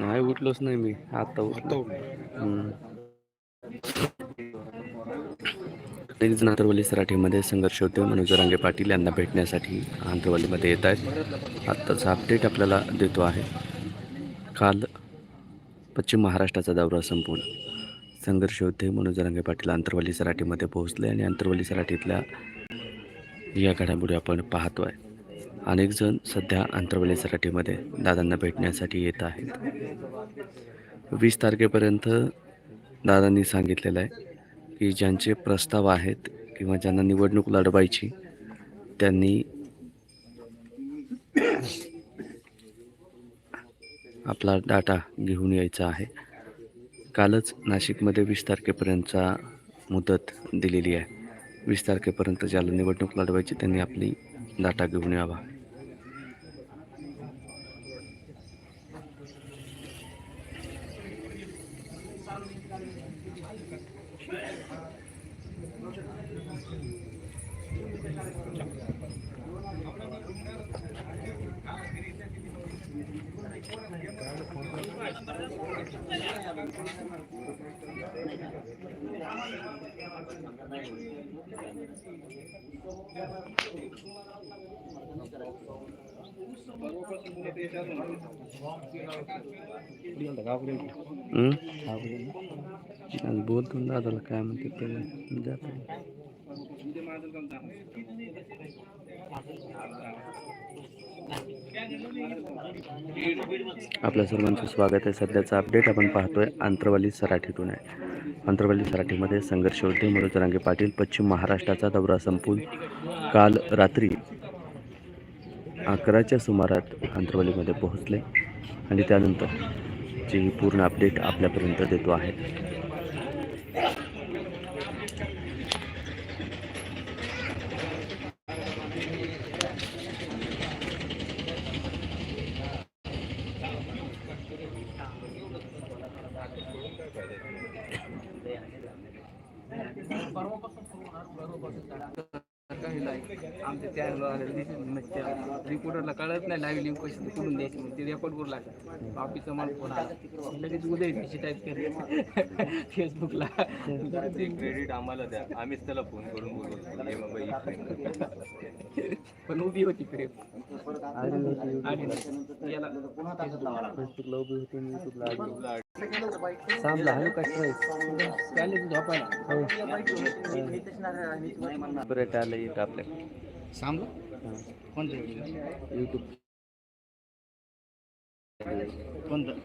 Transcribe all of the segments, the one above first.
नाही उठलोच नाही मी. आता उठलो. हम्म. अनेक जण आंतरवली सराठीमध्ये संघर्ष होते मनोज रांगे पाटील यांना भेटण्यासाठी आंतरवलीमध्ये येत आहेत. आत्ताचा अपडेट आपल्याला देतो आहे. काल पश्चिम महाराष्ट्राचा दौरा संपवून संघर्ष होते मनोज रांगे पाटील आंतरवली सराठीमध्ये पोहोचले आणि आंतरवली सराठीतल्या या घडामोडी आपण पाहतो आहे अनेक जण सध्या आंतरवली सराठीमध्ये दादांना भेटण्यासाठी येत आहेत. वीस तारखेपर्यंत दादांनी सांगितलेलं आहे की ज्यांचे प्रस्ताव आहेत किंवा ज्यांना निवडणूक लढवायची त्यांनी आपला डाटा घेऊन यायचा आहे. कालच नाशिकमध्ये वीस तारखेपर्यंतचा मुदत दिलेली आहे. वीस तारखेपर्यंत ज्याला निवडणूक लढवायची त्यांनी आपली डाटा घेऊन यावा. हं? बोलतो ना दादाला काय म्हणते जातो आपल्या सर्वांचं स्वागत आहे. सध्याचा अपडेट आपण पाहतोय आंतरवाली सराठीतून आहे. आंतरवाली सराठीमध्ये संघर्ष होते. मनोज रांगे पाटील पश्चिम महाराष्ट्राचा दौरा संपून काल रात्री अकराच्या सुमारात आंतरवालीमध्ये पोहोचले आणि त्यानंतर जी पूर्ण अपडेट आपल्यापर्यंत देतो आहे. आमच्या त्या रिपोर्टरला कळत नाही लाईव्ह लिंक कशी कुठून द्यायची मग ते रेकॉर्ड करू लागतात. ऑफिसचा मला फोन आला? लगेच उद्या त्याची टाईप केली. फेसबुकला क्रेडिट आम्हाला द्या. आम्हीच त्याला फोन करून frame. पण उभी होती आणि याला फेसबुकला उभी होती सांगला हॅलो काय त्याला झोपायला बरं आलं येतं आपल्या सांगलं कोणतं युट्यूब कोणतं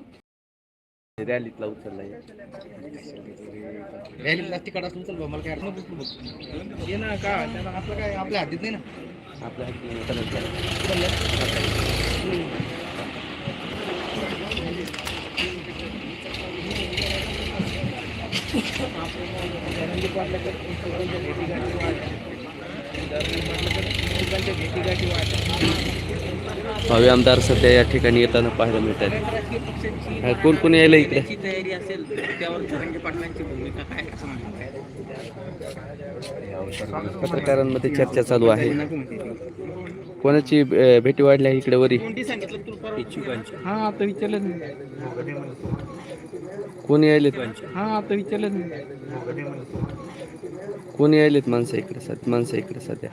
रॅलीतला उचलला रॅलीला तिकड असलं चल बा, मला काय बघ. ये ना का त्याला आपलं काय आपल्या हातीत नाही ना? आपल्या हाती उचलत आहे. भावी आमदार सध्या या ठिकाणी येताना पाहायला मिळतात हा, कोण कोण यायला इकडे तयारी असेल त्यावर पाटलांची भूमिका काय पत्रकारांमध्ये चर्चा चालू आहे. कोणाची भेटी वाढली आहे इकडे वरी परवा? हा आता विचारलं. कोण यायलेत हा आता विचारलं. कोण यायलेत माणसं इकडे सध्या? माणसं इकडे सध्या.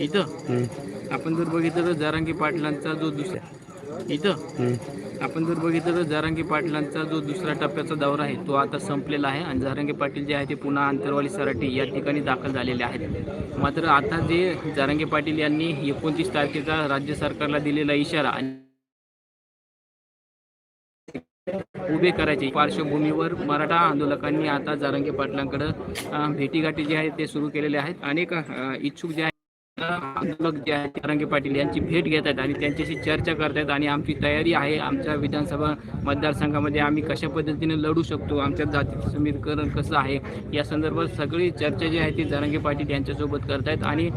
इथं? आपण जर बघितलं तर जारांगी पाटलांचा जो दुसरा इथं. आपण जर बघितलं तर जारांगी पाटलांचा जो दुसरा टप्प्याचा दौरा आहे तो आता संपलेला आहे आणि जारांगी पाटील जे आहे ते पुन्हा आंतरवाली सराटी या ठिकाणी दाखल झालेले आहेत. मात्र आता जे जारांगी पाटील यांनी एकोणतीस तारखेचा राज्य सरकारला दिलेला इशारा आणि उभे करायचे. पार्श्वभूमीवर मराठा आंदोलकांनी आता जारंगे पाटलांकडे भेटीगाठी जे आहेत ते सुरू केलेले आहेत. अनेक इच्छुक जे आहेत अ, पाटील यांची भेट घेत आहेत आणि त्यांच्याशी चर्चा करतायत आणि आमची तयारी आहे. आमच्या विधानसभा मतदारसंघामध्ये आम्ही कशा पद्धतीने लढू शकतो आमच्या जातीचं समीकरण कसं आहे या संदर्भात सगळी चर्चा जी आहे ती जारंगे पाटील यांच्यासोबत करतायत आणि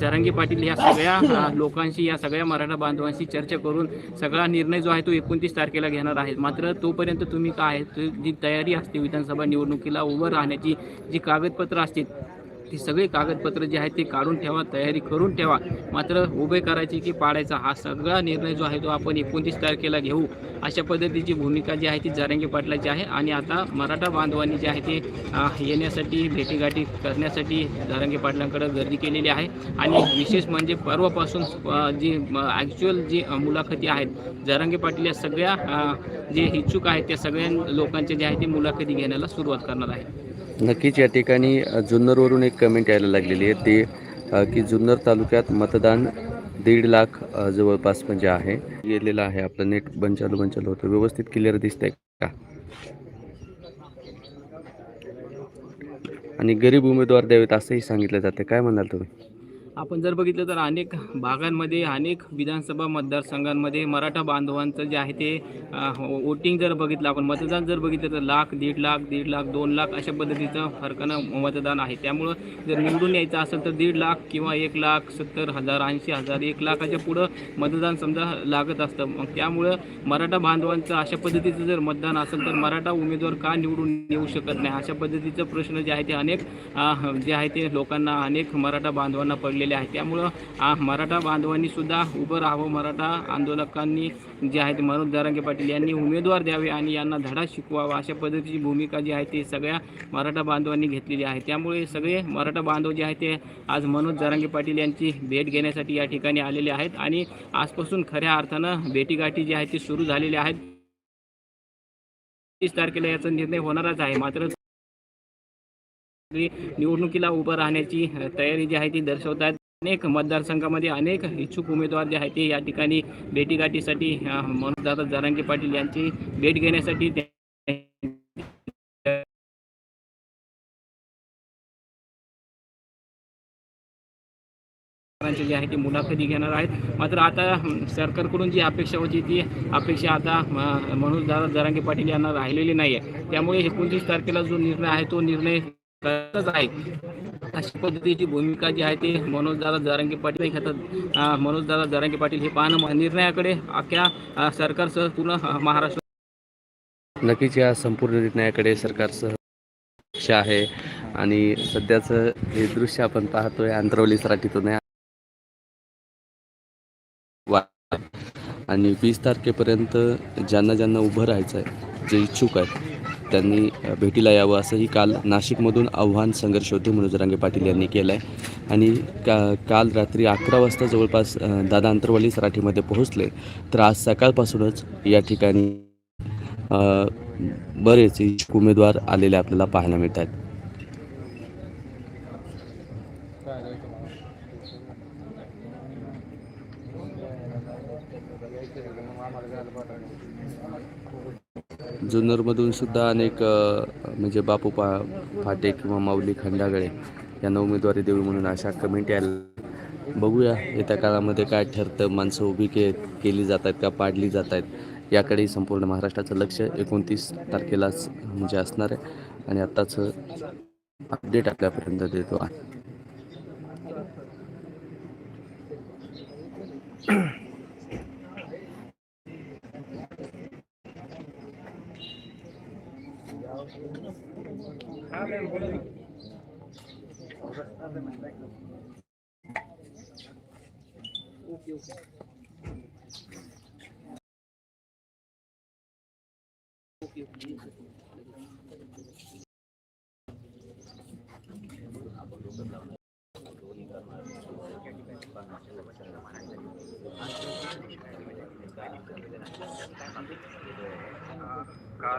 जारंगे पाटील या सगळ्या लोकांशी या सगळ्या मराठा बांधवांशी चर्चा करून सगळा निर्णय जो आहे तो एकोणतीस तारखेला घेणार आहेत. मात्र तोपर्यंत तुम्ही काय आहे, जी तयारी असते विधानसभा निवडणुकीला उभं राहण्याची जी कागदपत्रं असतील ती सगळी कागदपत्र जे आहेत ते काढून ठेवा तयारी करून ठेवा. मात्र उभे करायचे की पाडायचा हा सगळा निर्णय जो आहे तो आपण एकोणतीस तारखेला घेऊ. अशा पद्धतीची भूमिका जी आहे ती जारंगी पाटलाची आहे आणि आता मराठा बांधवांनी जे आहे ते येण्यासाठी भेटीगाठी करण्यासाठी जारंगी पाटलांकडे गर्दी केलेली आहे. आणि विशेष म्हणजे परवापासून जी ॲक्च्युअल जी मुलाखती आहेत जारंगी पाटील या सगळ्या जे इच्छुक आहेत त्या सगळ्या लोकांच्या जे आहे ते मुलाखती घेण्याला सुरुवात करणार आहे नक्कीच या ठिकाणी जुन्नरवरून एक कमेंट यायला लागलेली आहे. ते की जुन्नर तालुक्यात मतदान दीड लाख जवळपास म्हणजे आहे. गेलेलं आहे आपलं नेट बंचालू बंचालू होतं. व्यवस्थित क्लिअर दिसतंय का? आणि गरीब उमेदवार द्यावेत असंही सांगितलं जातं काय म्हणाल तुम्ही? आपण जर बघितलं तर अनेक भागांमध्ये अनेक विधानसभा मतदारसंघांमध्ये मराठा बांधवांचं जे आहे ते वोटिंग जर बघितलं आपण मतदान जर बघितलं तर लाख दीड लाख दीड लाख दोन लाख अशा पद्धतीचं फरकानं मतदान आहे. त्यामुळं जर निवडून यायचं असेल तर दीड लाख किंवा एक लाख सत्तर हजार ऐंशी हजार एक लाखाच्या पुढं मतदान समजा लागत असतं. मग त्यामुळं मराठा बांधवांचं अशा पद्धतीचं जर मतदान असेल तर मराठा उमेदवार का निवडून येऊ शकत नाही? अशा पद्धतीचं प्रश्न जे आहे ते अनेक जे आहे ते लोकांना अनेक मराठा बांधवांना पडले केलेले आहे. त्यामुळं मराठा बांधवांनीसुद्धा उभं राहावं. मराठा आंदोलकांनी जे आहे ते मनोज दारांगे पाटील यांनी उमेदवार द्यावे आणि यांना धडा शिकवावा अशा पद्धतीची भूमिका जी आहे ती सगळ्या मराठा बांधवांनी घेतलेली आहे. त्यामुळे सगळे मराठा बांधव जे आहे ते आज मनोज दारांगे पाटील यांची भेट घेण्यासाठी या ठिकाणी आलेले आहेत आणि आजपासून खऱ्या अर्थानं भेटीगाठी जी आहे ती सुरू झालेली आहेत तीस तारखेला याचा निर्णय होणारच आहे. मात्र निवडणुकीला उभं राहण्याची तयारी जी आहे ती दर्शवतात. अनेक मतदारसंघामध्ये अनेक इच्छुक उमेदवार जे आहेत ते या ठिकाणी भेटीगाठीसाठी मनोज दादा जरांगे पाटील यांची भेट घेण्यासाठी जे आहे ते मुलाखती घेणार आहेत. मात्र आता सरकारकडून जी अपेक्षा होती ती अपेक्षा आता मनोज दादा जरांगे पाटील यांना राहिलेली नाही आहे त्यामुळे एकोणतीस तारखेला जो निर्णय आहे तो निर्णय करतच आहे. अशा पद्धतीची भूमिका जी आहे ती मनोजदादा दादा पाटील घेतात. मनोजदादा दादा पाटील हे पाहणं निर्णयाकडे अख्ख्या सरकारसह पूर्ण महाराष्ट्र नक्कीच या संपूर्ण निर्णयाकडे सरकारसह लक्ष आहे आणि सध्याचं हे दृश्य आपण पाहतोय आंतरवली सराठीतून. वा- आणि वीस तारखेपर्यंत ज्यांना ज्यांना उभं राहायचं आहे जे इच्छुक आहेत त्यांनी भेटीला यावं असंही काल नाशिकमधून आव्हान संघर्ष होते मनोज रांगे पाटील यांनी केलं आहे आणि का काल रात्री अकरा वाजता जवळपास दादा अंतरवली सराठीमध्ये पोहोचले तर आज सकाळपासूनच या ठिकाणी बरेच उमेदवार आलेले आपल्याला पाहायला मिळत आहेत जुन्नरमधून सुद्धा अनेक म्हणजे बापू पा फाटे किंवा माऊली खंडागळे यांना उमेदवारी देऊ म्हणून अशा कमेंट यायला बघूया. येत्या काळामध्ये काय ठरतं? माणसं उभी के केली जात आहेत का? पाडली जात आहेत याकडेही संपूर्ण महाराष्ट्राचं लक्ष एकोणतीस तारखेलाच म्हणजे असणार आहे. आणि आत्ताच अपडेट आपल्यापर्यंत देतो. आहे Thank you.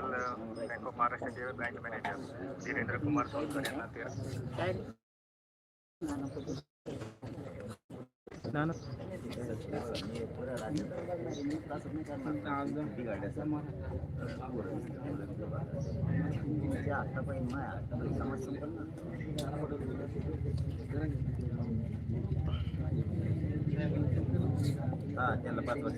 काल बँक ऑफ महाराष्ट्राचे बँक मॅनेजर धीरेंद्र कुमार सोनकर यांना ते हा त्यांना पाच वर्ष.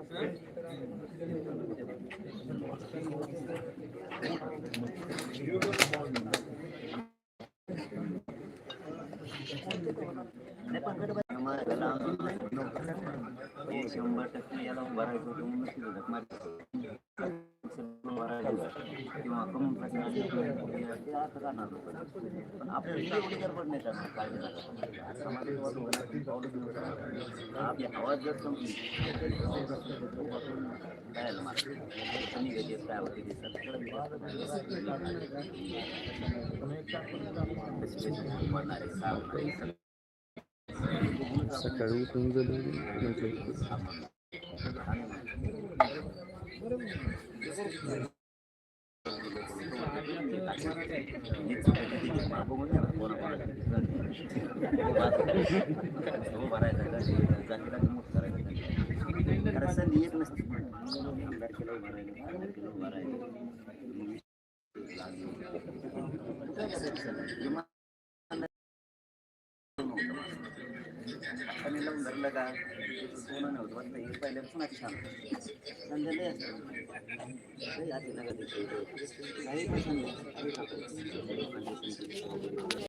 शंभर टक्के याला भरायचं होतं किंवा कमी प्रचारात असं करणार पण एवढी गडबड नाही करणार काळजी आपली आवाज जर संपली काय कमी गती काय होते ते सगळं पडणार सकाळी उठून गेलो म्हटलं धरलं का सोनं नव्हतं वाटतं हे पहिल्यापासून अति छान संध्याला असतं काही अति नका काही पैसा नाही